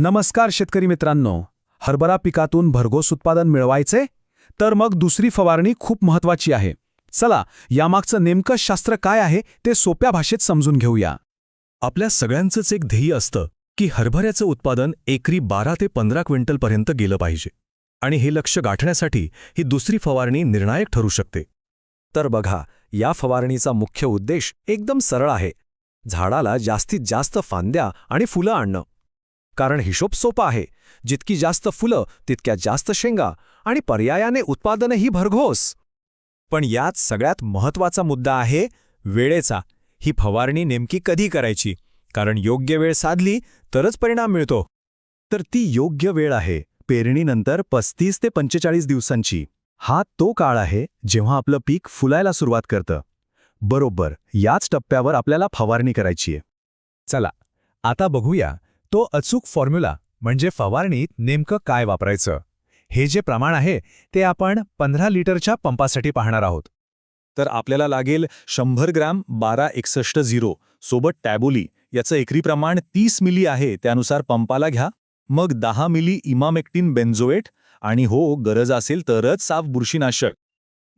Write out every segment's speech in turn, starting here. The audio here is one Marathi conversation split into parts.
नमस्कार शेतकरी मित्रांनो. हरभरा पिकातून भरघोस उत्पादन मिळवायचे तर मग दुसरी फवारणी खूप महत्वाची आहे. चला यामागचं नेमकं शास्त्र काय आहे ते सोप्या भाषेत समजून घेऊया. आपल्या सगळ्यांचंच एक ध्येय असतं की हरभऱ्याचं उत्पादन एकरी बारा ते पंधरा क्विंटलपर्यंत गेलं पाहिजे. आणि हे लक्ष गाठण्यासाठी ही दुसरी फवारणी निर्णायक ठरू शकते. तर बघा या फवारणीचा मुख्य उद्देश एकदम सरळ आहे. झाडाला जास्तीत जास्त फांद्या आणि फुलं आणणं. कारण हिशोब सोपा आहे. जितकी जास्त फुलं तितक्या जास्त शेंगा आणि पर्यायाने उत्पादनही भरघोस. पण यात सगळ्यात महत्त्वाचा मुद्दा आहे वेळेचा. ही फवारणी नेमकी कधी करायची? कारण योग्य वेळ साधली तरच परिणाम मिळतो. तर ती योग्य वेळ आहे पेरणीनंतर पस्तीस ते पंचेचाळीस दिवसांची. हा तो काळ आहे जेव्हा आपलं पीक फुलायला सुरुवात करतं. बरोबर याच टप्प्यावर आपल्याला फवारणी करायची आहे. चला आता बघूया तो अचूक फॉर्म्युला म्हणजे फवारणीत नेमकं काय वापरायचं? हे जे प्रमाण आहे ते आपण पंधरा लिटरच्या पंपासाठी पाहणार आहोत. तर आपल्याला लागेल शंभर ग्रॅम बारा एकसष्ट झिरो सोबत टॅबोली. याचं एकरी प्रमाण तीस मिली आहे त्यानुसार पंपाला घ्या. मग दहा मिली इमामेक्टिन बेन्झोएट आणि हो गरज असेल तरच साफ बुरशीनाशक.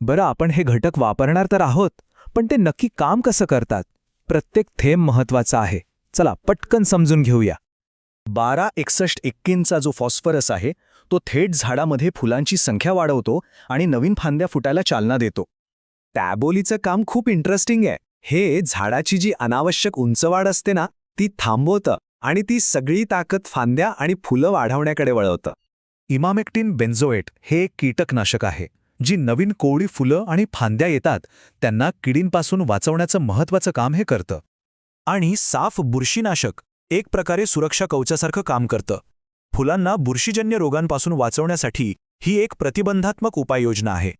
बरं आपण हे घटक वापरणार तर आहोत पण ते नक्की काम कसं करतात? प्रत्येक थेंब महत्त्वाचा आहे. चला पटकन समजून घेऊया. बारा एकसष्ट एक्कींचा जो फॉस्फरस आहे तो थेट झाडामध्ये फुलांची संख्या वाढवतो आणि नवीन फांद्या फुटायला चालना देतो. टॅबोलीचं काम खूप इंटरेस्टिंग आहे. हे झाडाची जी अनावश्यक उंचवाढ असते ना ती थांबवतं आणि ती सगळी ताकद फांद्या आणि फुलं वाढवण्याकडे वळवतं. इमामेक्टिन बेन्झोएट हे एक कीटकनाशक आहे जी नवीन कोवळी फुलं आणि फांद्या येतात त्यांना किडींपासून वाचवण्याचं महत्वाचं काम हे करतं. आणि साफ बुरशीनाशक एक प्रकारे सुरक्षा कवचासारखं काम करतं. फुलांना बुरशीजन्य रोगांपासून वाचवण्यासाठी ही एक प्रतिबंधात्मक उपाययोजना आहे.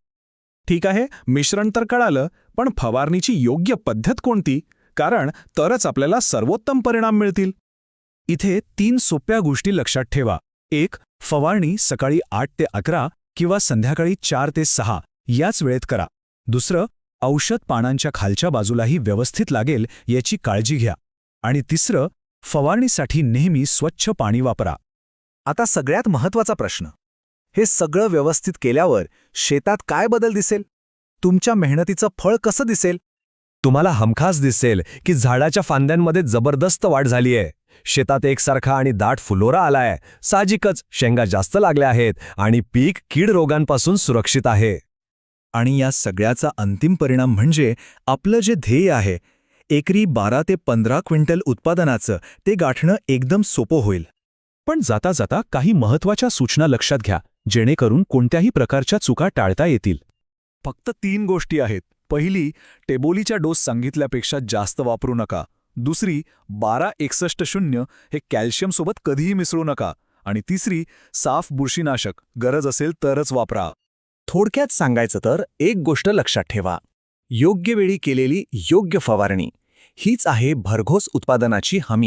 ठीक आहे मिश्रण तर कळालं पण फवारणीची योग्य पद्धत कोणती? कारण तरच आपल्याला सर्वोत्तम परिणाम मिळतील. इथे तीन सोप्या गोष्टी लक्षात ठेवा. एक फवारणी सकाळी आठ ते अकरा किंवा संध्याकाळी चार ते सहा याच वेळेत करा. दुसरं औषध पानांच्या खालच्या बाजूलाही व्यवस्थित लागेल याची काळजी घ्या. आणि तिसरं फवारणीसाठी नेहमी स्वच्छ पाणी वापरा. आता सगळ्यात महत्त्वाचा प्रश्न. हे सगळं व्यवस्थित केल्यावर शेतात काय बदल दिसेल? तुमच्या मेहनतीचं फळ कसं दिसेल? तुम्हाला हमखास दिसेल की झाडाच्या फांद्यांमध्ये जबरदस्त वाढ झालीये शेतात एकसारखा आणि दाट फुलोरा आलाय. साहजिकच शेंगा जास्त लागल्या आहेत आणि पीक कीड रोगांपासून सुरक्षित आहे. आणि या सगळ्याचा अंतिम परिणाम म्हणजे आपलं जे ध्येय आहे एकरी बारा ते पंधरा क्विंटल उत्पादनाचं ते गाठणं एकदम सोपं होईल. पण जाता जाता काही महत्त्वाच्या सूचना लक्षात घ्या जेणेकरून कोणत्याही प्रकारच्या चुका टाळता येतील. फक्त तीन गोष्टी आहेत. पहिली टेबोलीच्या डोस सांगितल्यापेक्षा जास्त वापरू नका. दुसरी बारा एकसष्ट शून्य हे कॅल्शियमसोबत कधीही मिसळू नका. आणि तिसरी साफ बुरशीनाशक गरज असेल तरच वापरा. थोडक्यात सांगायचं तर एक गोष्ट लक्षात ठेवा. योग्य वेळी केलेली योग्य फवारणी. हीच आहे भरघोस उत्पादनाची हमी.